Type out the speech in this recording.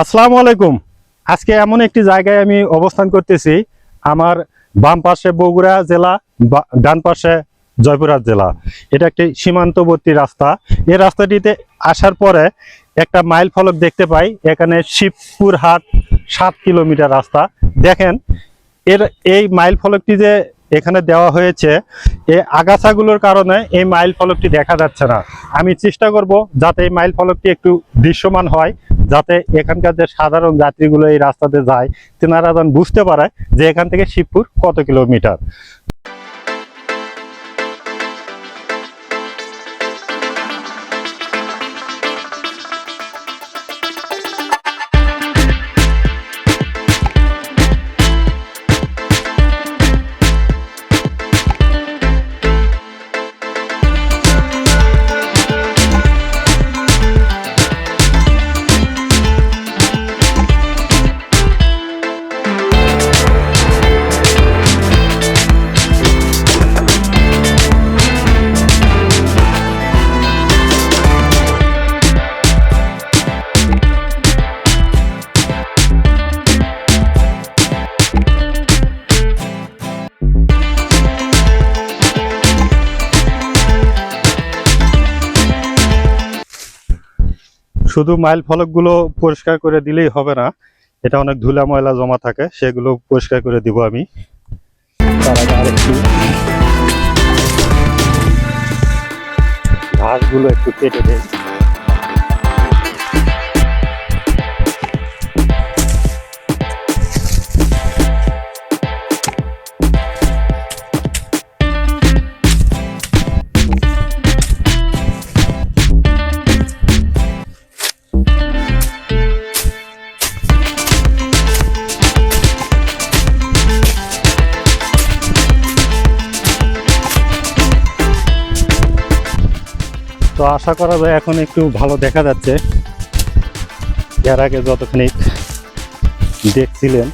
আসসালামু আলাইকুম। আজকে এমন একটি জায়গায় আমি অবস্থান করতেছি, আমার বাম পাশে বগুড়া জেলা ডান পাশে জয়পুরহাট জেলা। এটা একটি সীমান্তবর্তী রাস্তা। এই রাস্তাটিতে আসার পরে একটা মাইল ফলক দেখতে পাই, এখানে শিবপুর হাট সাত কিলোমিটার রাস্তা। দেখেন, এর এই মাইল ফলকটি যে এখানে দেওয়া হয়েছে, এই আগাছাগুলোর কারণে এই মাইল ফলকটি দেখা যাচ্ছে না। আমি চেষ্টা করব যাতে এই মাইল ফলকটি একটু দৃশ্যমান হয় যাতে এখানকার যে সাধারণ যাত্রীগুলো এই রাস্তাতে যায়, তেনারা যেন বুঝতে পারে যে এখান থেকে শিবপুর কত কিলোমিটার। শুধু মাইল ফলকগুলো পরিষ্কার করে দিলেই হবে না। এটা অনেক ধুলা ময়লা জমা থাকে, সেগুলো পরিষ্কার করে দিব আমি। ঘাসগুলো একটু কেটে দেয় তো আশা করা যায় এখন একটু ভালো দেখা যাচ্ছে। এর আগে যতখানি দেখছিলেন